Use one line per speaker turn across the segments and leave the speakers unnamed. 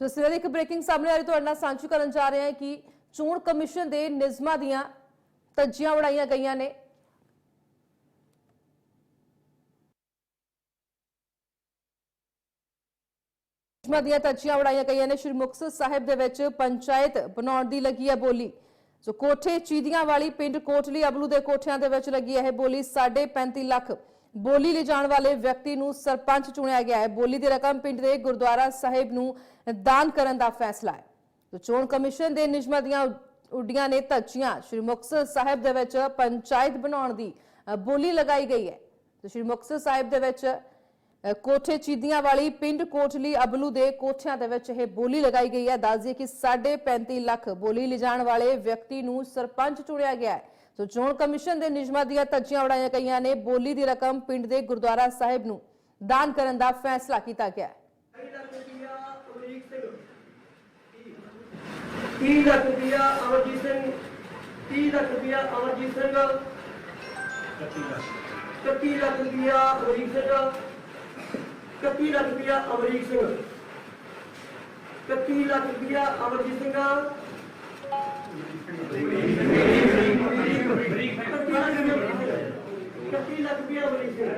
ਤਸਵੀਰਾਂ ਇੱਕ ਬ੍ਰੇਕਿੰਗ ਸਾਹਮਣੇ ਆ ਰਹੀ, ਤੁਹਾਡੇ ਨਾਲ ਸਾਂਝੀ ਕਰਨ ਜਾ ਰਹੇ ਹਾਂ ਕਿ ਚੋਣ ਕਮਿਸ਼ਨ ਦੇ ਨਿਯਮਾਂ ਦੀਆਂ ਧੱਜੀਆਂ ਉਡਾਈਆਂ ਗਈਆਂ ਨੇ। ਨਿਯਮਾਂ ਦੀਆਂ ਤੱਜੀਆਂ ਉਡਾਈਆਂ ਗਈਆਂ ਨੇ। ਸ਼੍ਰੀ ਮੁਕਤਸਰ ਸਾਹਿਬ ਦੇ ਵਿੱਚ ਪੰਚਾਇਤ ਬਣਾਉਣ ਦੀ ਲੱਗੀ ਹੈ ਬੋਲੀ। ਸੋ ਕੋਠੇ ਚੀਦੀਆਂ ਵਾਲੀ ਪਿੰਡ ਕੋਟਲੀ ਅਬਲੂ ਦੇ ਕੋਠਿਆਂ ਦੇ ਵਿੱਚ ਲੱਗੀ ਹੈ ਇਹ ਬੋਲੀ 35 ਲੱਖ ਬੋਲੀ ਲੈ ਜਾਣ ਵਾਲੇ ਵਿਅਕਤੀ ਨੂੰ ਸਰਪੰਚ ਚੁਣਿਆ ਗਿਆ ਹੈ। ਬੋਲੀ ਦੀ ਰਕਮ ਪਿੰਡ ਦੇ ਗੁਰਦੁਆਰਾ ਸਾਹਿਬ ਨੂੰ ਦਾਨ ਕਰਨ ਦਾ ਫੈਸਲਾ ਹੈ। ਸੋ ਚੋਣ ਕਮਿਸ਼ਨ ਦੇ ਨਿਯਮਾਂ ਦੀਆਂ ਉੱਡੀਆਂ ਨੇ ਧੱਜੀਆਂ। ਸ਼੍ਰੀ ਮੁਕਤਸਰ ਸਾਹਿਬ ਦੇ ਵਿੱਚ ਪੰਚਾਇਤ ਬਣਾਉਣ ਦੀ ਬੋਲੀ ਲਗਾਈ ਗਈ ਹੈ। ਤੇ ਸ਼੍ਰੀ ਮੁਕਤਸਰ ਸਾਹਿਬ ਦੇ ਵਿੱਚ ਕੋਠੇ ਚੀਦੀਆਂ ਵਾਲੀ ਪਿੰਡ ਕੋਟਲੀ ਅਬਲੂ ਦੇ ਕੋਠਿਆਂ ਦੇ ਵਿੱਚ ਇਹ ਬੋਲੀ ਲਗਾਈ ਗਈ ਹੈ। ਦੱਸ ਦਈਏ ਕਿ 35 ਲੱਖ ਬੋਲੀ ਲਿਜਾਣ ਵਾਲੇ ਵਿਅਕਤੀ ਨੂੰ ਸਰਪੰਚ ਚੁਣਿਆ ਗਿਆ ਹੈ। ਸੋ ਚੋਣ ਕਮਿਸ਼ਨ ਦੇ ਨਿਯਮਾਂ ਦੀਆਂ ਧੱਜੀਆਂ ਉਡਾਈਆਂ ਗਈਆਂ ਨੇ। ਬੋਲੀ ਦੀ ਰਕਮ ਪਿੰਡ ਦੇ ਗੁਰਦੁਆਰਾ ਸਾਹਿਬ ਨੂੰ ਦਾਨ ਕਰਨ ਦਾ ਫੈਸਲਾ ਕੀਤਾ ਗਿਆ ਹੈ।
30 ਲੱਖ ਰੁਪਇਆ ਅਮਰਜੀਤ ਸਿੰਘ। 30 ਲੱਖ ਰੁਪਇਆ ਅਮਰਜੀਤ ਸਿੰਘ। 31 ਲੱਖ। ਰੁਪਇਆ ਅਮਰੀਕ ਸਿੰਘ। 31 ਲੱਖ ਰੁਪਇਆ ਅਮਰੀਕ ਸਿੰਘ। 31 ਲੱਖ ਰੁਪਇਆ ਅਮਰਜੀਤ ਸਿੰਘ। 31 ਲੱਖ ਰੁਪਇਆ ਅਮਰੀਕ ਸਿੰਘ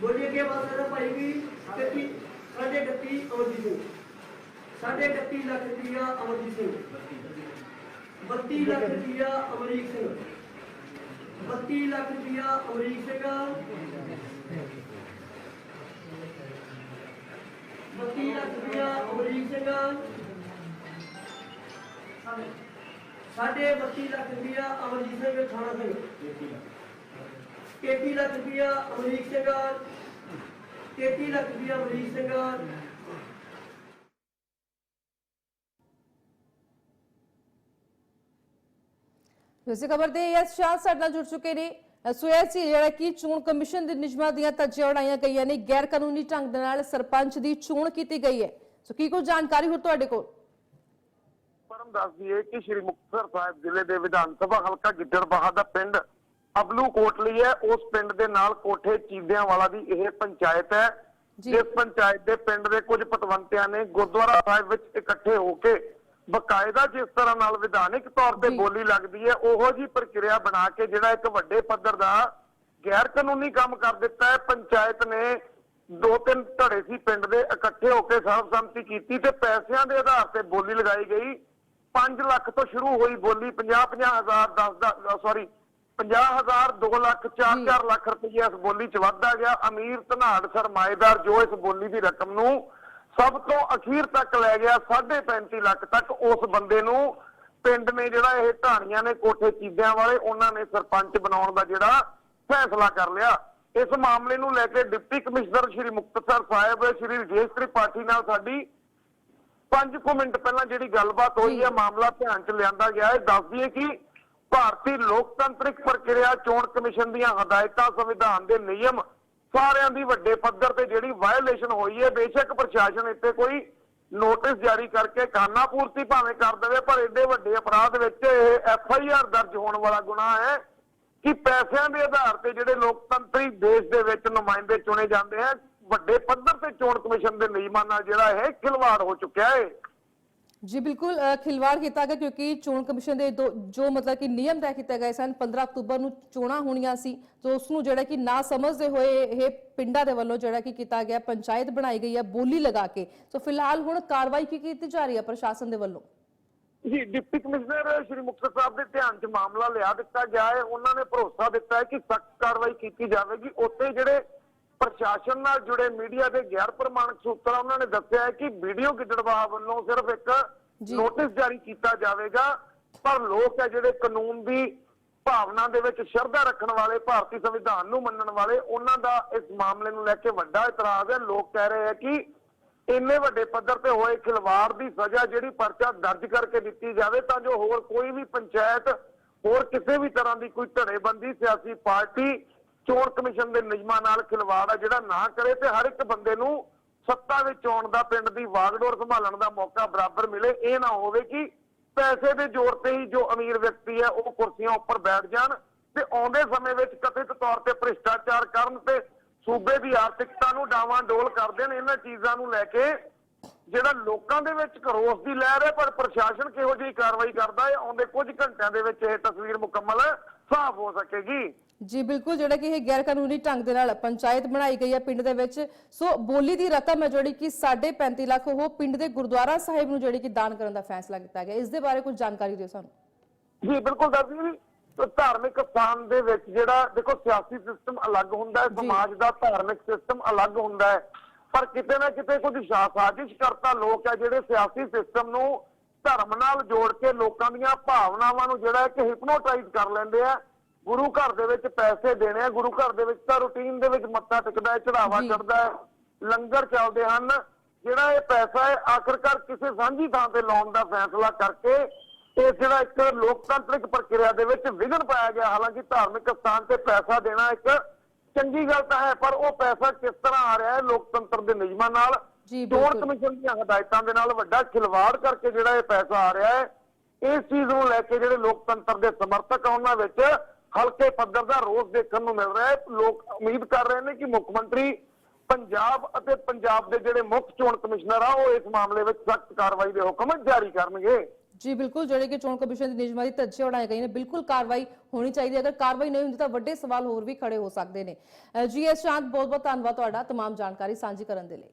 ਬੋਲੀਏ ਕੇ ਬਾਤ ਹੈ ਭਾਈ ਵੀ 31 ਸਾਢੇ 31 ਅਮਰਜੀਤ ਸਿੰਘ ਸਾਢੇ 31 ਲੱਖ ਰੁਪਇਆ ਅਮਰਜੀਤ ਸਿੰਘ 32 ਲੱਖ ਰੁਪਇਆ ਅਮਰੀਕ ਸਿੰਘ 32 ਲੱਖ ਰੁਪਇਆ ਅਮਰੀਕ ਸਿੰਘ 32 ਲੱਖ ਰੁਪਇਆ ਅਮਰੀਕ ਸਿੰਘ ਸਾਢੇ 32 ਲੱਖ ਰੁਪਇਆ ਅਮਰਜੀਤ ਸਿੰਘ ਥਾਣਾ ਸਿੰਘ 33 ਲੱਖ ਰੁਪਇਆ ਅਮਰੀਕ ਸਿੰਘ 33 ਲੱਖ ਰੁਪਇਆ ਅਮਰੀਕ ਸਿੰਘ
ਇਸੇ ਖਬਰ ਦੇ ਯਸ ਸ਼ਾਹ ਸਾਡੇ ਨਾਲ ਜੁੜ ਚੁੱਕੇ ਨੇ। ਸੁਐਸੀ ਜਿਹੜਾ ਕਿ ਚੋਣ ਕਮਿਸ਼ਨ ਦੇ ਨਿਯਮਾਂ ਦੀਆਂ ਧੱਜੀਆਂ ਉਡਾਈਆਂ ਗਈਆਂ ਨੇ। ਗੈਰ ਕਾਨੂੰਨੀ ਢੰਗ ਦੇ ਨਾਲ ਸਰਪੰਚ ਦੀ ਚੋਣ ਕੀਤੀ ਗਈ ਹੈ। ਸੋ ਕੀ ਕੋਈ ਜਾਣਕਾਰੀ ਹੋਰ ਤੁਹਾਡੇ ਕੋਲ?
ਪਰਮ ਦੱਸ ਦਈਏ ਕਿ ਸ਼੍ਰੀ ਮੁਕਤਸਰ ਸਾਹਿਬ ਜ਼ਿਲ੍ਹੇ ਦੇ ਵਿਧਾਨ ਸਭਾ ਹਲਕਾ ਗਿੱਦੜਬਾਹਾ ਦਾ ਪਿੰਡ ਅਬਲੂ ਕੋਟਲੀ ਹੈ ਉਸ ਪਿੰਡ ਦੇ ਨਾਲ ਕੋਠੇ ਚੀਦਿਆਂ ਵਾਲਾ ਦੀ ਇਹ ਪੰਚਾਇਤ ਹੈ। ਜਿਸ ਪੰਚਾਇਤ ਦੇ ਪਿੰਡ ਦੇ ਕੁਝ ਪਤਵੰਤਿਆਂ ਨੇ ਗੁਰਦੁਆਰਾ ਸਾਹਿਬ ਵਿੱਚ ਇਕੱਠੇ ਹੋ ਕੇ ਬਕਾਇਦਾ ਜਿਸ ਤਰ੍ਹਾਂ ਨਾਲ ਵਿਧਾਨਿਕ ਤੌਰ ਤੇ। ਬੋਲੀ ਲੱਗਦੀ ਹੈ ਉਹੋ ਜੀ ਪ੍ਰਕਿਰਿਆ ਬਣਾ ਕੇ ਜਿਹੜਾ ਇੱਕ ਵੱਡੇ ਪੱਧਰ ਦਾ ਗੈਰ ਕਾਨੂੰਨੀ ਕੰਮ ਕਰ ਦਿੱਤਾ ਹੈ ਪੰਚਾਇਤ ਨੇ ਦੋ ਤਿੰਨ ਧੜੇ ਸੀ ਪਿੰਡ ਦੇ ਇਕੱਠੇ ਹੋ ਕੇ ਸਰਬਸੰਮਤੀ ਕੀਤੀ ਤੇ ਪੈਸਿਆਂ ਦੇ ਆਧਾਰ ਤੇ ਬੋਲੀ ਲਗਾਈ ਗਈ 5 ਲੱਖ ਤੋਂ ਸ਼ੁਰੂ ਹੋਈ ਬੋਲੀ 50 50 ਹਜ਼ਾਰ 10 ਦਾ ਸੌਰੀ 50 ਹਜ਼ਾਰ 2 ਲੱਖ 4
ਜੀ।
4 ਲੱਖ ਰੁਪਏ ਇਸ ਬੋਲੀ ਚ ਵੱਧਦਾ ਗਿਆ। ਅਮੀਰ ਧਨਾੜ ਸਰਮਾਏਦਾਰ ਜੋ ਇਸ ਬੋਲੀ ਦੀ ਰਕਮ ਨੂੰ ਸਭ ਤੋਂ ਅਖੀਰ ਤੱਕ ਲੈ ਗਿਆ 35 ਲੱਖ ਤੱਕ ਉਸ ਬੰਦੇ ਨੂੰ। ਪਿੰਡ ਨੇ ਜਿਹੜਾ ਇਹ ਢਾਣੀਆਂ ਨੇ ਕੋਠੇ ਚੀਦਿਆਂ ਵਾਲੇ ਉਹਨਾਂ ਨੇ ਸਰਪੰਚ ਬਣਾਉਣ ਦਾ ਜਿਹੜਾ ਫੈਸਲਾ ਕਰ ਲਿਆ। ਇਸ ਮਾਮਲੇ ਨੂੰ ਲੈ ਕੇ ਡਿਪਟੀ ਕਮਿਸ਼ਨਰ ਸ਼੍ਰੀ ਮੁਕਤਸਰ ਸਾਹਿਬ ਸ਼੍ਰੀ ਰਜੇਸ਼ ਤ੍ਰਿਪਾਠੀ ਨਾਲ ਸਾਡੀ 5 ਕੁ ਮਿੰਟ ਪਹਿਲਾਂ ਜਿਹੜੀ ਗੱਲਬਾਤ ਹੋਈ। ਹੈ ਮਾਮਲਾ ਧਿਆਨ ਚ ਲਿਆਂਦਾ ਗਿਆ ਹੈ ਦੱਸ ਦਈਏ ਕਿ ਭਾਰਤੀ ਲੋਕਤੰਤਰਿਕ ਪ੍ਰਕਿਰਿਆ ਚੋਣ ਕਮਿਸ਼ਨ ਦੀਆਂ ਹਦਾਇਤਾਂ ਸੰਵਿਧਾਨ ਦੇ ਨਿਯਮ ਸਾਰਿਆਂ ਦੀ ਵੱਡੇ ਪੱਧਰ ਤੇ ਜਿਹੜੀ ਵਾਇਓਲੇਸ਼ਨ ਹੋਈ ਹੈ ਬੇਸ਼ੱਕ ਪ੍ਰਸ਼ਾਸਨ ਇੱਥੇ ਕੋਈ ਨੋਟਿਸ ਜਾਰੀ ਕਰਕੇ ਖਾਨਾ ਪੂਰਤੀ ਭਾਵੇਂ ਕਰ ਦੇਵੇ ਪਰ ਏਡੇ ਵੱਡੇ ਅਪਰਾਧ ਵਿੱਚ ਇਹ ਐਫ ਆਈ ਆਰ ਦਰਜ ਹੋਣ ਵਾਲਾ ਗੁਨਾਹ ਹੈ ਕਿ ਪੈਸਿਆਂ ਦੇ ਆਧਾਰ ਤੇ ਜਿਹੜੇ ਲੋਕਤੰਤਰੀ ਦੇਸ਼ ਦੇ ਵਿੱਚ ਨੁਮਾਇੰਦੇ ਚੁਣੇ ਜਾਂਦੇ ਆ ਵੱਡੇ ਪੱਧਰ ਤੇ ਚੋਣ ਕਮਿਸ਼ਨ ਦੇ ਨਿਯਮਾਂ ਨਾਲ ਜਿਹੜਾ ਇਹ ਖਿਲਵਾੜ ਹੋ ਚੁੱਕਿਆ ਹੈ
ਜੀ ਬਿਲਕੁਲ ਖਿਲਵਾੜ ਕੀਤਾ ਗਿਆ ਕਿਉਂਕਿ ਚੋਣ ਕਮਿਸ਼ਨ ਦੇ ਦੋ- ਜੋ ਮਤਲਬ ਕਿ ਨਿਯਮ ਤੈਅ ਕੀਤੇ ਗਏ ਸਨ 15 ਅਕਤੂਬਰ ਨੂੰ ਚੋਣਾਂ ਹੋਣੀਆਂ ਸੀ ਤੋਂ ਉਸ ਨੂੰ ਜਿਹੜਾ ਕਿ ਨਾ ਸਮਝਦੇ ਹੋਏ ਇਹ ਪਿੰਡਾਂ ਦੇ ਵੱਲੋਂ ਜਿਹੜਾ ਕਿ ਕੀਤਾ ਗਿਆ ਪੰਚਾਇਤ ਬਣਾਈ ਗਈ ਹੈ ਬੋਲੀ ਲਗਾ ਕੇ। ਸੋ ਫਿਲਹਾਲ ਹੁਣ ਕਾਰਵਾਈ ਕੀ ਕੀਤੀ ਜਾ ਰਹੀ ਹੈ ਪ੍ਰਸ਼ਾਸਨ ਦੇ ਵੱਲੋਂ?
ਜੀ ਡਿਪਟੀ ਕਮਿਸ਼ਨਰ ਸ਼੍ਰੀ ਮੁਕਤਸਰ ਸਾਹਿਬ ਦੇ ਧਿਆਨ 'ਚ ਮਾਮਲਾ ਲਿਆ ਦਿੱਤਾ ਗਿਆ ਹੈ। ਉਹਨਾਂ ਨੇ ਭਰੋਸਾ ਦਿੱਤਾ ਹੈ ਕਿ ਸਖਤ ਕਾਰਵਾਈ ਕੀਤੀ ਜਾਵੇਗੀ। ਉੱਥੇ ਜਿਹੜੇ ਪ੍ਰਸ਼ਾਸਨ ਨਾਲ ਜੁੜੇ ਮੀਡੀਆ ਦੇ ਗੈਰ ਪ੍ਰਮਾਣਿਕ ਸੂਤਰ ਉਹਨਾਂ ਨੇ ਦੱਸਿਆ ਹੈ ਕਿ ਵੀਡੀਓ ਗਿੱਦੜਬਾਹਾ ਵੱਲੋਂ ਸਿਰਫ ਇੱਕ। ਨੋਟਿਸ ਜਾਰੀ ਕੀਤਾ ਜਾਵੇਗਾ ਪਰ ਲੋਕ ਹੈ ਜਿਹੜੇ ਕਾਨੂੰਨ ਦੀ ਭਾਵਨਾ ਦੇ ਵਿੱਚ ਸ਼ਰਧਾ ਰੱਖਣ ਵਾਲੇ ਭਾਰਤੀ ਸੰਵਿਧਾਨ ਨੂੰ ਮੰਨਣ ਵਾਲੇ ਉਹਨਾਂ ਦਾ ਇਸ ਮਾਮਲੇ ਨੂੰ ਲੈ ਕੇ ਵੱਡਾ ਇਤਰਾਜ਼ ਹੈ ਲੋਕ ਕਹਿ ਰਹੇ ਹੈ ਕਿ ਇੰਨੇ ਵੱਡੇ ਪੱਧਰ ਤੇ ਹੋਏ ਖਿਲਵਾੜ ਦੀ ਸਜ਼ਾ ਜਿਹੜੀ ਪਰਚਾ ਦਰਜ ਕਰਕੇ ਦਿੱਤੀ ਜਾਵੇ ਤਾਂ ਜੋ ਹੋਰ ਕੋਈ ਵੀ ਪੰਚਾਇਤ ਹੋਰ ਕਿਸੇ ਵੀ ਤਰ੍ਹਾਂ ਦੀ ਕੋਈ ਧੜੇਬੰਦੀ ਸਿਆਸੀ ਪਾਰਟੀ ਚੋਣ ਕਮਿਸ਼ਨ ਦੇ ਨਿਯਮਾਂ ਨਾਲ ਖਿਲਵਾੜ ਆ, ਜਿਹੜਾ ਨਾ ਕਰੇ ਤੇ ਹਰ ਇੱਕ ਬੰਦੇ ਨੂੰ ਸੱਤਾ ਵਿੱਚ ਆਉਣ ਦਾ, ਪਿੰਡ ਦੀ ਵਾਗਡੋਰ ਸੰਭਾਲਣ ਦਾ ਮੌਕਾ ਬਰਾਬਰ ਮਿਲੇ। ਇਹ ਨਾ ਹੋਵੇ ਕਿ ਪੈਸੇ ਦੇ ਜ਼ੋਰ ਤੇ ਹੀ ਜੋ ਅਮੀਰ ਵਿਅਕਤੀ ਹੈ ਉਹ ਕੁਰਸੀਆਂ ਉੱਪਰ ਬੈਠ ਜਾਣ ਤੇ ਆਉਂਦੇ ਸਮੇਂ ਵਿੱਚ ਕਥਿਤ ਤੌਰ ਤੇ ਭ੍ਰਿਸ਼ਟਾਚਾਰ ਕਰਨ ਤੇ ਸੂਬੇ ਦੀ ਆਰਥਿਕਤਾ ਨੂੰ ਡਾਵਾਂ ਡੋਲ ਕਰਦੇ ਨੇ ਇਹਨਾਂ ਚੀਜ਼ਾਂ ਨੂੰ ਲੈ ਕੇ ਜਿਹੜਾ ਲੋਕਾਂ ਦੇ ਵਿੱਚ ਕਰੋਸ ਦੀ ਲਹਿਰ ਹੈ ਪਰ ਪ੍ਰਸ਼ਾਸਨ ਕਿਹੋ ਜਿਹੀ ਕਾਰਵਾਈ ਕਰਦਾ ਹੈ ਆਉਂਦੇ ਕੁਝ ਘੰਟਿਆਂ ਦੇ ਵਿੱਚ ਇਹ ਤਸਵੀਰ ਮੁਕੰਮਲ ਸਾਫ਼ ਹੋ ਸਕੇਗੀ।
ਜੀ ਬਿਲਕੁਲ ਜਿਹੜਾ ਕਿ ਇਹ ਗੈਰ ਕਾਨੂੰਨੀ ਢੰਗ ਦੇ ਨਾਲ ਪੰਚਾਇਤ ਬਣਾਈ ਗਈ ਹੈ ਪਿੰਡ ਦੇ ਵਿੱਚ। ਸੋ ਬੋਲੀ ਦੀ ਰਕਮ ਹੈ ਜਿਹੜੀ ਕਿ 35 ਲੱਖ ਉਹ ਪਿੰਡ ਦੇ ਗੁਰਦੁਆਰਾ ਸਾਹਿਬ ਨੂੰ ਜਿਹੜੀ ਕਿ ਦਾਨ ਕਰਨ ਦਾ ਫੈਸਲਾ ਕੀਤਾ ਗਿਆ। ਇਸ ਦੇ ਬਾਰੇ ਕੁਝ ਜਾਣਕਾਰੀ ਦਿਓ ਸਾਨੂੰ।
ਜੀ ਬਿਲਕੁਲ ਦੱਸਦੀ ਜੀ ਤੇ ਧਾਰਮਿਕ ਸਥਾਨ ਦੇ ਵਿੱਚ ਜਿਹੜਾ ਦੇਖੋ ਸਿਆਸੀ ਸਿਸਟਮ ਅਲੱਗ ਹੁੰਦਾ ਹੈ। ਸਮਾਜ ਦਾ ਧਾਰਮਿਕ ਸਿਸਟਮ ਅਲੱਗ ਹੁੰਦਾ ਹੈ। ਪਰ ਕਿਤੇ ਨਾ ਕਿਤੇ ਕੁਝ ਸਾਜ਼ਿਸ਼ ਕਰਤਾ ਲੋਕ ਹੈ ਜਿਹੜੇ ਸਿਆਸੀ ਸਿਸਟਮ ਨੂੰ ਧਰਮ ਨਾਲ ਜੋੜ ਕੇ ਲੋਕਾਂ ਦੀਆਂ ਭਾਵਨਾਵਾਂ ਨੂੰ ਜਿਹੜਾ ਕਿ ਹਿਪਨੋਟਾਈਜ਼ ਕਰ ਲੈਂਦੇ ਆ। ਗੁਰੂ ਘਰ ਦੇ ਵਿੱਚ ਪੈਸੇ ਦੇਣੇ ਆ ਗੁਰੂ ਘਰ ਦੇ ਵਿੱਚ ਤਾਂ ਰੂਟੀਨ ਦੇ ਵਿੱਚ ਮੱਥਾ ਟਿਕਦਾ ਹੈ ਚੜਾਵਾ। ਚੜਦਾ ਹੈ ਲੰਗਰ ਚੱਲਦੇ ਹਨ। ਜਿਹੜਾ ਇਹ ਪੈਸਾ ਹੈ ਆਖਰਕਾਰ ਕਿਸੇ ਸਾਂਝੀ ਥਾਂ ਤੇ ਲਾਉਣ ਦਾ ਫੈਸਲਾ ਕਰਕੇ ਇਹ ਜਿਹੜਾ ਇੱਕ ਲੋਕਤੰਤਰਿਕ ਪ੍ਰਕਿਰਿਆ ਦੇ ਵਿੱਚ ਵਿਘਨ ਪਾਇਆ ਗਿਆ। ਹਾਲਾਂਕਿ ਧਾਰਮਿਕ ਸਥਾਨ ਤੇ ਪੈਸਾ ਦੇਣਾ ਇੱਕ ਚੰਗੀ ਗੱਲ ਤਾਂ ਹੈ ਪਰ ਉਹ ਪੈਸਾ ਕਿਸ ਤਰ੍ਹਾਂ ਆ ਰਿਹਾ ਹੈ ਲੋਕਤੰਤਰ ਦੇ ਨਿਯਮਾਂ ਨਾਲ? ਚੋਣ। ਕਮਿਸ਼ਨ ਦੀਆਂ ਹਦਾਇਤਾਂ ਦੇ ਨਾਲ ਵੱਡਾ ਖਿਲਵਾੜ ਕਰਕੇ ਜਿਹੜਾ ਇਹ ਪੈਸਾ ਆ ਰਿਹਾ ਹੈ ਇਸ ਚੀਜ਼ ਨੂੰ ਲੈ ਕੇ ਜਿਹੜੇ ਲੋਕਤੰਤਰ ਦੇ ਸਮਰਥਕ ਆ ਉਹਨਾਂ ਵਿੱਚ ਹਲਕੇ ਪੱਧਰ ਦਾ ਰੋਸ ਦੇਖਣ ਨੂੰ ਮਿਲ ਰਿਹਾ ਹੈ। ਲੋਕ ਉਮੀਦ ਕਰ ਰਹੇ ਨੇ ਕਿ ਮੁੱਖ ਮੰਤਰੀ ਪੰਜਾਬ ਅਤੇ ਪੰਜਾਬ ਦੇ ਜਿਹੜੇ ਮੁੱਖ ਚੋਣ ਕਮਿਸ਼ਨਰ ਆ ਉਹ ਇਸ ਮਾਮਲੇ ਵਿੱਚ ਸਖਤ ਕਾਰਵਾਈ ਦੇ ਹੁਕਮ ਜਾਰੀ ਕਰਨਗੇ।
ਜੀ ਬਿਲਕੁਲ ਜਿਹੜੇ ਕਿ ਚੋਣ ਕਮਿਸ਼ਨ ਦੀ ਨਿਯਮਾਂ ਦੀ ਧੱਜੇ ਉਡਾਏ ਗਏ ਨੇ ਬਿਲਕੁਲ ਕਾਰਵਾਈ ਹੋਣੀ ਚਾਹੀਦੀ ਹੈ ਅਗਰ ਕਾਰਵਾਈ ਨਹੀਂ ਹੁੰਦੀ ਤਾਂ ਵੱਡੇ ਸਵਾਲ ਹੋਰ ਵੀ ਖੜੇ ਹੋ ਸਕਦੇ ਨੇ ਅ, ਜੀ ਐਸ ਸ਼ਾਂਤ ਬਹੁਤ ਬਹੁਤ ਧੰਨਵਾਦ ਤੁਹਾਡਾ तमाम ਜਾਣਕਾਰੀ ਸਾਂਝੀ ਕਰਨ ਦੇ ਲਈ